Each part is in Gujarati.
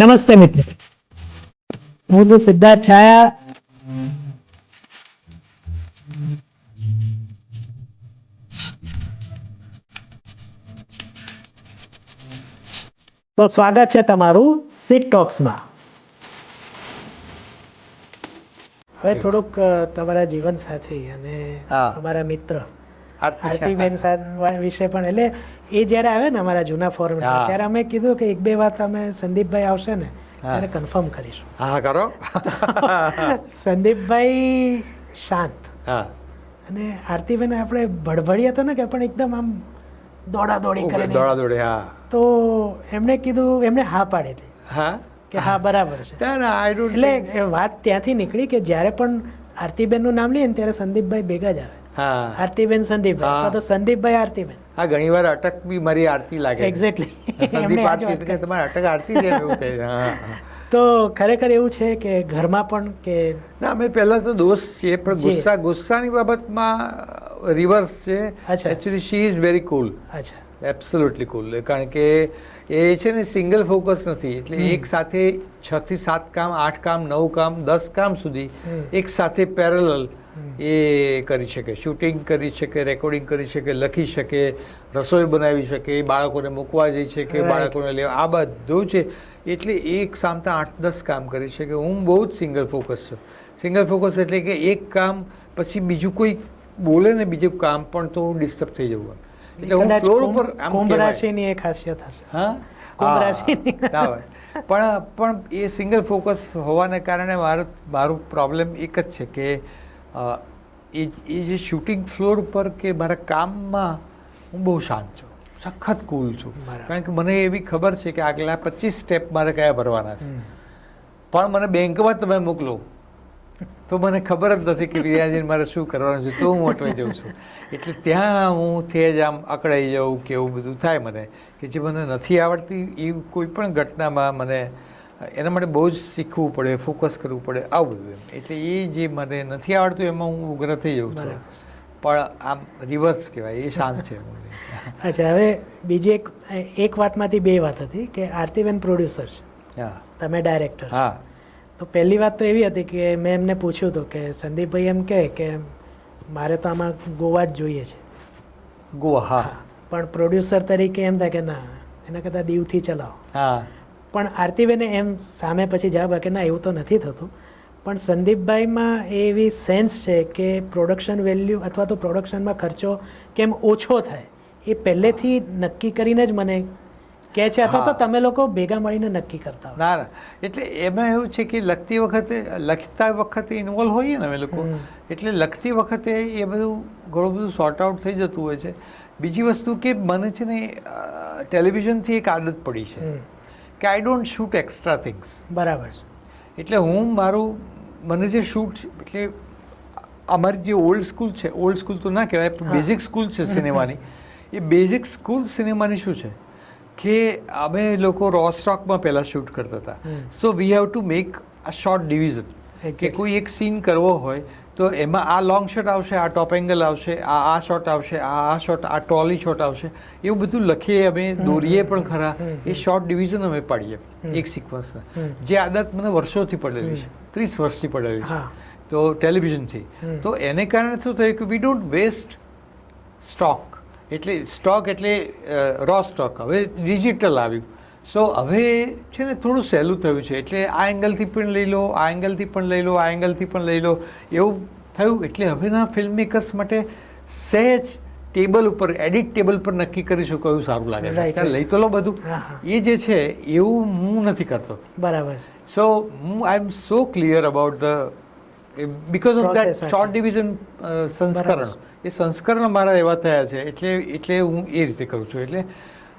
નમસ્તે મિત્રો. હું તો સિદ્ધાર્થ છાયા. તો સ્વાગત છે તમારું સીટ ટોક્સમાં હવે થોડુંક તમારા જીવન સાથી અને તમારા અમારા મિત્ર આરતીબેન સાહેબ વિશે પણ. એટલે એ જ્યારે આવે ને અમારા જૂના ફોરમ ત્યારે અમે કીધું કે એક બે વાત અમે સંદીપભાઈ આવશે ને ત્યારે કન્ફર્મ કરીશું. હા કરો. સંદીપભાઈ શાંત. હા. અને આરતીબેન આપણે ભડભડી તો ને કે પણ એકદમ આમ દોડા દોડી કરે દોડા દોડી હા. તો એમણે કીધું એમણે હા પાડી હતી. હા? કે હા બરાબર છે. ના ના આઈ ડોન્ટ એટલે વાત ત્યાંથી નીકળી કે જ્યારે પણ આરતીબેનનું નામ લઈએ ને ત્યારે સંદીપભાઈ ભેગા જ આવે. આરતીબેન સંદીપભાઈ. હા. તો સંદીપભાઈ આરતીબેન. હા ઘણી વાર અટક બી મારી આરતી લાગે એક્ઝેક્ટલી સંદીપ આરતી કે તમારે અટક આરતી છે? એવું કહે. હા. તો ખરેખર એવું છે કે ઘરમાં પણ કે ના અમે પહેલાં તો દોસ્ત છીએ પણ ગુસ્સા ગુસ્સાની બાબતમાં રિવર્સ છે. Actually she is very cool અચ્છા. એબ્સોલ્યુટલી કુલ કારણ કે એ છે ને સિંગલ ફોકસ નથી. એટલે એક સાથે છ થી સાત કામ આઠ કામ નવ કામ દસ કામ સુધી એક સાથે પેરેલલ એ કરી શકે શૂટિંગ કરી શકે રેકોર્ડિંગ કરી શકે લખી શકે રસોઈ બનાવી શકે બાળકોને મૂકવા જઈ શકે. બાળકોને લેવા આ બધું છે. એટલે એક સામતા આઠ દસ કામ કરી શકે. હું બહુ જ સિંગલ ફોકસ છું. સિંગલ ફોકસ એટલે કે એક કામ પછી બીજું કોઈ બોલે ને બીજું કામ પણ તો હું ડિસ્ટર્બ થઈ જવું એટલે હું ફ્લોર ઉપર આમ રાશિની એ ખાસિયત હશે. હા? પણ પણ એ સિંગલ ફોકસ હોવાને કારણે મારો મારું પ્રોબ્લેમ એક જ છે કે એ એ જે શૂટિંગ ફ્લોર પર કે મારા કામમાં હું બહુ શાંત છું. સખત કુલ છું. કારણ કે મને એવી ખબર છે કે આગલા પચીસ સ્ટેપ મારે કયા ભરવાના છે. પણ મને બેંકમાં તમે મોકલો તો મને ખબર જ નથી કે રિયાજીને મારે શું કરવાનું છે તો હું અટવાઈ જાઉં છું. એટલે ત્યાં હું છે જ આમ અકળાઈ જાઉં કે એવું બધું થાય મને કે જે મને નથી આવડતી એ કોઈ પણ ઘટનામાં મને એના માટે બહુ જ શીખવું પડે ફોકસ કરવું પડે આવું બધું એમ. એટલે એ જે મને નથી આવડતું એમાં હું ઉગ્ર થઈ જાઉં છું. પણ આમ રિવર્સ કહેવાય એ શાંત છે અચ્છા હવે બીજી એક એક વાતમાંથી બે વાત હતી કે આરતીબેન પ્રોડ્યુસર છે. હા. તમે ડાયરેક્ટર હા. તો પહેલી વાત તો એવી હતી કે મેં એમને પૂછ્યું હતું કે સંદીપભાઈ એમ કહે કે મારે તો આમાં ગોવા જ જોઈએ છે. ગોવા હા. પણ પ્રોડ્યુસર તરીકે એમ થાય કે ના એના કરતાં દીવથી ચલાવો. હા. પણ આરતીબેને એમ સામે પછી જવાબ આપ્યો કે ના એવું તો નથી થતું. પણ સંદીપભાઈમાં એ એવી સેન્સ છે કે પ્રોડક્શન વેલ્યુ અથવા તો પ્રોડક્શનમાં ખર્ચો કેમ ઓછો થાય એ પહેલેથી નક્કી કરીને જ મને કહે છે અથવા તો તમે લોકો ભેગા મળીને નક્કી કરતા ના ના. એટલે એમાં એવું છે કે લખતી વખતે લખતા વખતે ઇન્વોલ્વ હોઈએ ને અમે લોકો એટલે લખતી વખતે એ બધું ઘણું બધું સોર્ટ આઉટ થઈ જતું હોય છે. બીજી વસ્તુ કે મને છે ને ટેલિવિઝનથી એક આદત પડી છે. કે I don't shoot extra things બરાબર છે. એટલે હું મારું મને જે શૂટ એટલે અમારી જે ઓલ્ડ સ્કૂલ છે ઓલ્ડ સ્કૂલ તો ના કહેવાય પણ બેઝિક સ્કૂલ છે સિનેમાની એ બેઝિક સ્કૂલ સિનેમાની શું છે? કે અમે લોકો રો સ્ટોકમાં પહેલાં શૂટ કરતા હતા. So we have to make a short division કે કોઈ એક સીન કરવો હોય તો એમાં આ લોંગ શોટ આવશે આ ટોપ એંગલ આવશે આ આ શોટ આવશે આ આ શોટ આ ટ્રોલી શોટ આવશે એવું બધું લખીએ અમે દોરીએ પણ ખરા. એ શોર્ટ ડિવિઝન અમે પાડીએ એક સિક્વન્સના. જે આદત મને વર્ષોથી પડેલી છે ત્રીસ વર્ષથી પડેલી છે. તો ટેલિવિઝનથી તો એને કારણે શું થયું કે વી ડોન્ટ વેસ્ટ સ્ટોક એટલે સ્ટોક એટલે રો સ્ટોક હવે ડિજિટલ આવ્યું. સો હવે છે ને થોડું સહેલું થયું છે. એટલે આ એંગલથી પણ લઈ લો આ એંગલથી પણ લઈ લો આ એંગલથી પણ લઈ લો. એવું થયું. એટલે હવેના ફિલ્મ મેકર્સ માટે સહેજ ટેબલ ઉપર એડિટ ટેબલ પર નક્કી કરીશું કયું સારું લાગે છે. લઈ તો લો બધું. એ જે છે એવું હું નથી કરતો. બરાબર છે. હું I am so clear about the because of short actually. uh, સંસ્કરણ. એ સંસ્કરણ મારા એવા થયા છે. એટલે એટલે હું એ રીતે કરું છું. એટલે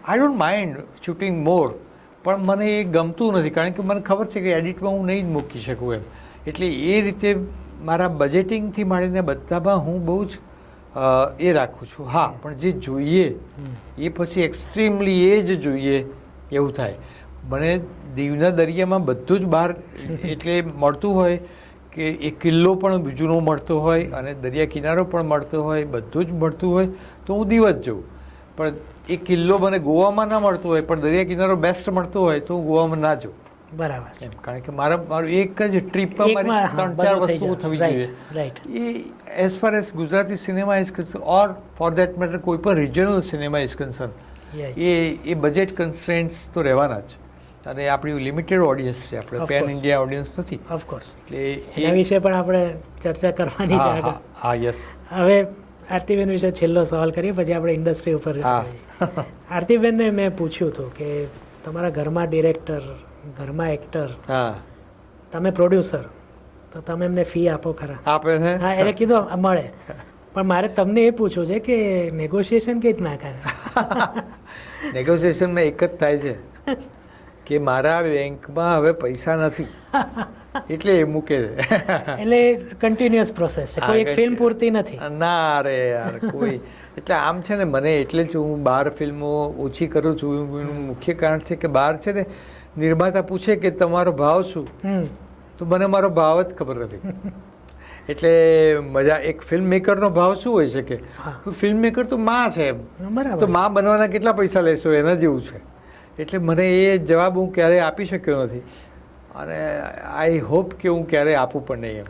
I don't mind shooting more પણ મને એ ગમતું નથી, કારણ કે મને ખબર છે કે એડિટમાં હું નહીં જ મૂકી શકું એમ. એટલે એ રીતે મારા બજેટિંગથી માંડીને બધામાં હું બહુ જ એ રાખું છું. હા, પણ જે જોઈએ, એ પછી એક્સ્ટ્રીમલી એ જ જોઈએ, એવું થાય. મને દીવના દરિયામાં બધું જ બહાર એટલે મળતું હોય કે એ કિલ્લો પણ જૂનો મળતો હોય અને દરિયા કિનારો પણ મળતો હોય, બધું જ મળતું હોય, તો હું દીવ જ જઉં. પણ એ કિલ્લો મને ગોવામાં ના મળતો હોય પણ દરિયા કિનારો બેસ્ટ મળતો હોય તો હું ગોવામાં ના જાઉં. બરાબર. એમ કારણ કે મારા મારું એક જ ટ્રીપમાં એકમાં, મારી ત્રણ ચાર જાય. થવી જોઈએ. એ as far as Gujarati cinema is concern or for that matter કોઈ પણ રિજનલ સિનેમા ઇઝ કન્સર્ન એ એ બજેટ કન્સ્ટ્રેન્ટ્સ તો રહેવાના જ. અને આપણી લિમિટેડ ઓડિયન્સ છે આપણે પેન ઇન્ડિયા ઓડિયન્સ નથી. ઓફકોર્સ એટલે એ વિશે પણ આપણે ચર્ચા કરવાની છે હા યસ હવે આરતીબેન વિશે છેલ્લો સવાલ કરીએ પછી આપણે ઇન્ડસ્ટ્રી ઉપર આરતીબેનને મેં પૂછ્યું હતું કે તમારા ઘરમાં ડિરેક્ટર ઘરમાં એક્ટર હા. તમે પ્રોડ્યુસર તો તમે એમને ફી આપો ખરા? આપે છે? હા એટલે કીધું મળે. પણ મારે તમને એ પૂછવું છે કે નેગોશિએશન કઈ રીતના કરે? નેગોશિએશનમાં એક જ થાય છે કે મારા બેંકમાં હવે પૈસા નથી. એટલે એ મૂકે છે. એટલે કન્ટિન્યુઅસ પ્રોસેસ છે. કોઈ એક ફિલ્મ. પૂરતી નથી. ના રે યાર કોઈ. એટલે આમ છે ને મને એટલે જ હું બહાર ફિલ્મો ઓછી કરું છું. એનું મુખ્ય કારણ છે કે બહાર છે ને નિર્માતા પૂછે કે તમારો ભાવ શું? તો મને મારો ભાવ જ ખબર નથી. એટલે મજા એક ફિલ્મ મેકરનો ભાવ શું હોઈ શકે? કે ફિલ્મ મેકર તો માં છે એમ. તો બરાબર. માં બનવાના કેટલા પૈસા લેશો? એના જેવું છે. એટલે મને એ જવાબ હું ક્યારેય આપી શક્યો નથી. અને આઈ હોપ કે હું ક્યારેય આપું પણ નહીં એમ.